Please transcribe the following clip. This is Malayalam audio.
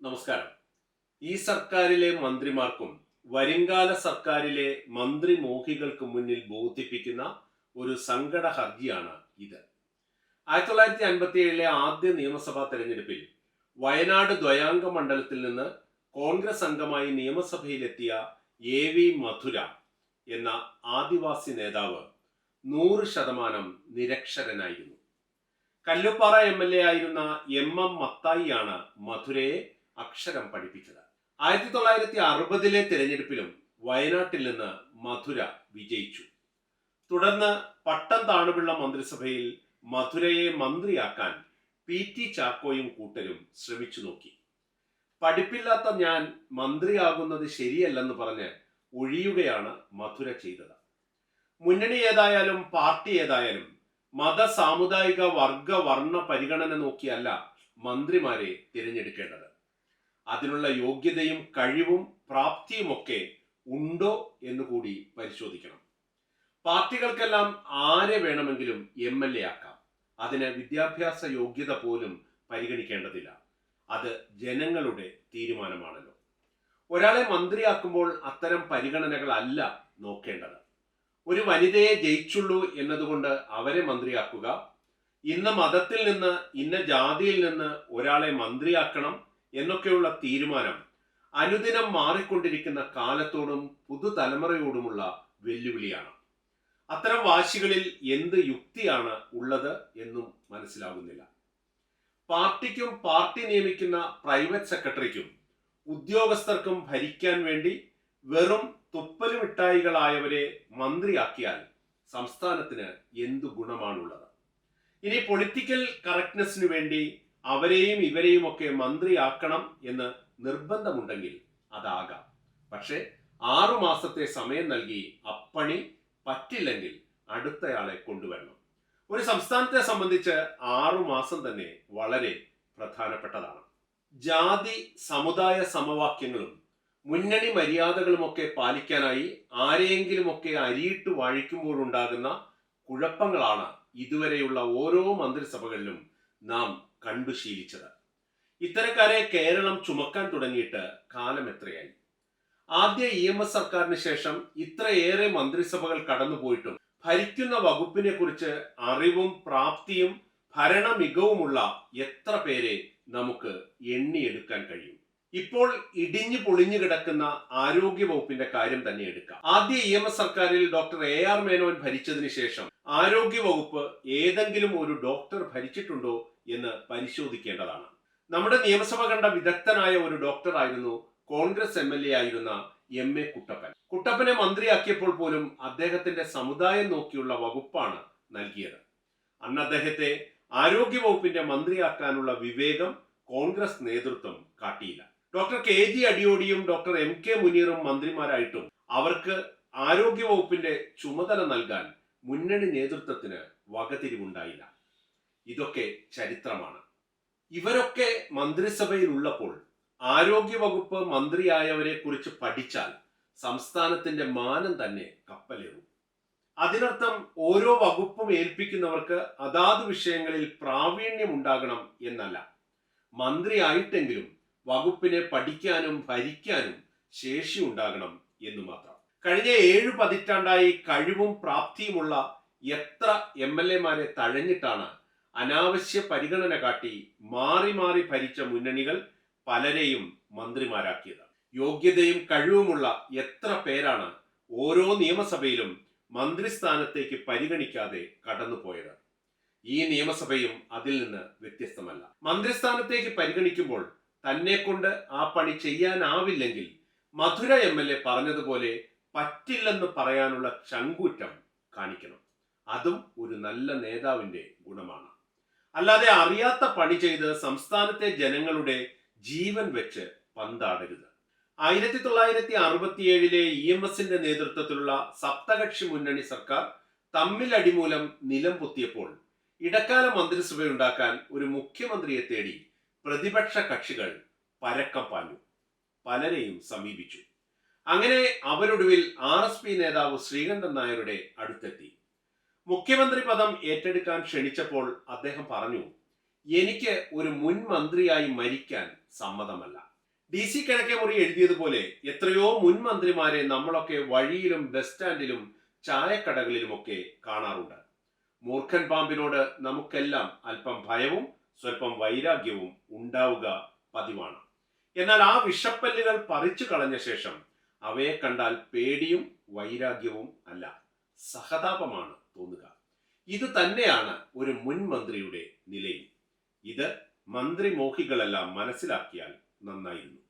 നമസ്കാരം. ഈ സർക്കാരിലെ മന്ത്രിമാർക്കും വരുംകാല സർക്കാരിലെ മന്ത്രി മോഹികൾക്ക് മുന്നിൽ ബോധിപ്പിക്കുന്ന ഒരു സങ്കട ഹർജിയാണ് ഇത്. ആയിരത്തി തൊള്ളായിരത്തി അൻപത്തി ഏഴിലെ ആദ്യ നിയമസഭാ തെരഞ്ഞെടുപ്പിൽ വയനാട് ദ്വയാംഗ മണ്ഡലത്തിൽ നിന്ന് കോൺഗ്രസ് അംഗമായി നിയമസഭയിലെത്തിയ എ വി മധുര എന്ന ആദിവാസി നേതാവ് നൂറ് ശതമാനം നിരക്ഷരനായിരുന്നു. കല്ലുപ്പാറ എം എൽ എ ആയിരുന്ന എം എം മത്തായിയാണ് മധുരയെ അക്ഷരം പഠിപ്പിച്ചത്. ആയിരത്തി തൊള്ളായിരത്തി അറുപതിലെ തിരഞ്ഞെടുപ്പിലും വയനാട്ടിൽ നിന്ന് മധുര വിജയിച്ചു. തുടർന്ന് പട്ടം താണുപിള്ള മന്ത്രിസഭയിൽ മധുരയെ മന്ത്രിയാക്കാൻ പി ടി ചാക്കോയും കൂട്ടരും ശ്രമിച്ചു നോക്കി. പഠിപ്പില്ലാത്ത ഞാൻ മന്ത്രിയാകുന്നത് ശരിയല്ലെന്ന് പറഞ്ഞ് ഒഴിയുകയാണ് മധുര ചെയ്തത്. മുന്നണി ഏതായാലും പാർട്ടി ഏതായാലും മത സാമുദായിക വർഗ വർണ പരിഗണന നോക്കിയല്ല മന്ത്രിമാരെ തിരഞ്ഞെടുക്കേണ്ടത്. അതിനുള്ള യോഗ്യതയും കഴിവും പ്രാപ്തിയുമൊക്കെ ഉണ്ടോ എന്ന് കൂടി പരിശോധിക്കണം. പാർട്ടികൾക്കെല്ലാം ആരെ വേണമെങ്കിലും എം എൽ എ ആക്കാം. അതിന് വിദ്യാഭ്യാസ യോഗ്യത പോലും പരിഗണിക്കേണ്ടതില്ല. അത് ജനങ്ങളുടെ തീരുമാനമാണല്ലോ. ഒരാളെ മന്ത്രിയാക്കുമ്പോൾ അത്തരം പരിഗണനകളല്ല നോക്കേണ്ടത്. ഒരു വനിതയെ ജയിച്ചുള്ളൂ എന്നതുകൊണ്ട് അവരെ മന്ത്രിയാക്കുക. ഇന്ന മതത്തിൽ നിന്ന് ഇന്ന ജാതിയിൽ നിന്ന് ഒരാളെ മന്ത്രിയാക്കണം. എന്നൊക്കെയുള്ള തീരുമാനം അനുദിനം മാറിക്കൊണ്ടിരിക്കുന്ന കാലത്തോടും പുതുതലമുറയോടുമുള്ള വെല്ലുവിളിയാണ്. അത്തരം വാശികളിൽ എന്ത് യുക്തിയാണ് ഉള്ളത് എന്നും മനസ്സിലാകുന്നില്ല പാർട്ടിക്കും പാർട്ടി നിയമിക്കുന്ന പ്രൈവറ്റ് സെക്രട്ടറിക്കും ഉദ്യോഗസ്ഥർക്കും ഭരിക്കാൻ വേണ്ടി വെറും തുപ്പലുമിട്ടായികളായവരെ മന്ത്രിയാക്കിയാൽ സംസ്ഥാനത്തിന് എന്തു ഗുണമാണുള്ളത്? ഇനി പൊളിറ്റിക്കൽ കറക്റ്റ്നെസ്സിന് വേണ്ടി അവരെയും ഇവരെയും ഒക്കെ മന്ത്രിയാക്കണം എന്ന് നിർബന്ധമുണ്ടെങ്കിൽ അതാകാം. പക്ഷേ ആറു മാസത്തെ സമയം നൽകി അപ്പണി പറ്റില്ലെങ്കിൽ അടുത്തയാളെ കൊണ്ടുവരണം. ഒരു സംസ്ഥാനത്തെ സംബന്ധിച്ച് ആറു മാസം തന്നെ വളരെ പ്രധാനപ്പെട്ടതാണ്. ജാതി സമുദായ സമവാക്യങ്ങളും മുന്നണി മര്യാദകളുമൊക്കെ പാലിക്കാനായി ആരെയെങ്കിലുമൊക്കെ അരിയിട്ട് വാഴിക്കുമ്പോഴുണ്ടാകുന്ന കുഴപ്പങ്ങളാണ് ഇതുവരെയുള്ള ഓരോ മന്ത്രിസഭകളിലും നാം കണ്ടു ശീലിച്ചത്. ഇത്തരക്കാരെ കേരളം ചുമക്കാൻ തുടങ്ങിയിട്ട് കാലം എത്രയായി? ആദ്യ ഇ എം എസ് സർക്കാരിന് ശേഷം ഇത്രയേറെ മന്ത്രിസഭകൾ കടന്നുപോയിട്ടും ഭരിക്കുന്ന വകുപ്പിനെ കുറിച്ച് അറിവും പ്രാപ്തിയും ഭരണമികവുമുള്ള എത്ര പേരെ നമുക്ക് എണ്ണിയെടുക്കാൻ കഴിയും? ഇപ്പോൾ ഇടിഞ്ഞു പൊളിഞ്ഞു കിടക്കുന്ന ആരോഗ്യ വകുപ്പിന്റെ കാര്യം തന്നെ എടുക്കാം. ആദ്യ ഇ എം എസ് സർക്കാരിൽ ഡോക്ടർ എ ആർ മേനോൻ ഭരിച്ചതിന് ശേഷം ആരോഗ്യ വകുപ്പ് ഏതെങ്കിലും ഒരു ഡോക്ടർ ഭരിച്ചിട്ടുണ്ടോ എന്ന് പരിശോധിക്കേണ്ടതാണ്. നമ്മുടെ നിയമസഭ കണ്ട വിദഗ്ധനായ ഒരു ഡോക്ടർ ആയിരുന്നു കോൺഗ്രസ് എം എൽ എ ആയിരുന്ന എം എ കുട്ടപ്പൻ. കുട്ടപ്പനെ മന്ത്രിയാക്കിയപ്പോൾ പോലും അദ്ദേഹത്തിന്റെ സമുദായം നോക്കിയുള്ള വകുപ്പാണ് നൽകിയത്. അന്ന് അദ്ദേഹത്തെ ആരോഗ്യ വകുപ്പിന്റെ മന്ത്രിയാക്കാനുള്ള വിവേകം കോൺഗ്രസ് നേതൃത്വം കാട്ടിയില്ല. ഡോക്ടർ കെ ജി അടിയോടിയും ഡോക്ടർ എം കെ മുനീറും മന്ത്രിമാരായിട്ടും അവർക്ക് ആരോഗ്യവകുപ്പിന്റെ ചുമതല നൽകാൻ മുന്നണി നേതൃത്വത്തിന് വകതിരിവുണ്ടായില്ല. ഇതൊക്കെ ചരിത്രമാണ്. ഇവരൊക്കെ മന്ത്രിസഭയിൽ ഉള്ളപ്പോൾ ആരോഗ്യവകുപ്പ് മന്ത്രിയായവരെ കുറിച്ച് പഠിച്ചാൽ സംസ്ഥാനത്തിന്റെ മാനം തന്നെ കപ്പലേറും. അതിനർത്ഥം ഓരോ വകുപ്പും ഏൽപ്പിക്കുന്നവർക്ക് അതാത് വിഷയങ്ങളിൽ പ്രാവീണ്യം ഉണ്ടാകണം എന്നല്ല. മന്ത്രിയായിട്ടെങ്കിലും വകുപ്പിനെ പഠിക്കാനും ഭരിക്കാനും ശേഷി ഉണ്ടാകണം എന്ന് മാത്രം. കഴിഞ്ഞ ഏഴു പതിറ്റാണ്ടായി കഴിവും പ്രാപ്തിയുമുള്ള എത്ര എം എൽ എമാരെ തഴഞ്ഞിട്ടാണ് അനാവശ്യ പരിഗണന കാട്ടി മാറി മാറി ഭരിച്ച മുന്നണികൾ പലരെയും മന്ത്രിമാരാക്കിയത്. യോഗ്യതയും കഴിവുമുള്ള എത്ര പേരാണ് ഓരോ നിയമസഭയിലും മന്ത്രിസ്ഥാനത്തേക്ക് പരിഗണിക്കാതെ കടന്നുപോയത്? ഈ നിയമസഭയും അതിൽ നിന്ന് വ്യത്യസ്തമല്ല. മന്ത്രിസ്ഥാനത്തേക്ക് പരിഗണിക്കുമ്പോൾ തന്നെ കൊണ്ട് ആ പണി ചെയ്യാനാവില്ലെങ്കിൽ മധുര എം എൽ എ പറഞ്ഞതുപോലെ പറ്റില്ലെന്ന് പറയാനുള്ള ചങ്കൂറ്റം കാണിക്കണം. അതും ഒരു നല്ല നേതാവിന്റെ ഗുണമാണ്. അല്ലാതെ അറിയാത്ത പണി ചെയ്ത് സംസ്ഥാനത്തെ ജനങ്ങളുടെ ജീവൻ വെച്ച് പന്താടരുത്. ആയിരത്തി തൊള്ളായിരത്തി അറുപത്തിയേഴിലെ ഇ എം എസിന്റെ നേതൃത്വത്തിലുള്ള സപ്തകക്ഷി മുന്നണി സർക്കാർ തമ്മിൽ അടിമൂലം നിലം പൊത്തിയപ്പോൾ ഇടക്കാല മന്ത്രിസഭയുണ്ടാക്കാൻ ഒരു മുഖ്യമന്ത്രിയെ തേടി പ്രതിപക്ഷ കക്ഷികൾ പരക്കം പാഞ്ഞു. പലരെയും സമീപിച്ചു. അങ്ങനെ അവരൊടുവിൽ ആർ എസ് പി നേതാവ് ശ്രീകണ്ഠൻ നായരുടെ അടുത്തെത്തി. മുഖ്യമന്ത്രി പദം ഏറ്റെടുക്കാൻ ക്ഷണിച്ചപ്പോൾ അദ്ദേഹം പറഞ്ഞു എനിക്ക് ഒരു മുൻ മന്ത്രിയായി മരിക്കാൻ സമ്മതമല്ല. ഡി സി കിഴക്കേമുറി എഴുതിയതുപോലെ എത്രയോ മുൻ മന്ത്രിമാരെ നമ്മളൊക്കെ വഴിയിലും ബസ് സ്റ്റാൻഡിലും ചായക്കടകളിലുമൊക്കെ കാണാറുണ്ട്. മൂർഖൻ പാമ്പിനോട് നമുക്കെല്ലാം അല്പം ഭയവും സ്വല്പം വൈരാഗ്യവും ഉണ്ടാവുക പതിവാണ്. എന്നാൽ ആ വിഷപ്പല്ലുകൾ പറിച്ചു കളഞ്ഞ ശേഷം അവയെ കണ്ടാൽ പേടിയും വൈരാഗ്യവും അല്ല സഹതാപമാണ് തോന്നുക. ഇത് തന്നെയാണ് ഒരു മുൻ മന്ത്രിയുടെ നിലയും ഇത് മന്ത്രിമോഹികളെല്ലാം മനസ്സിലാക്കിയാൽ നന്നായിരുന്നു.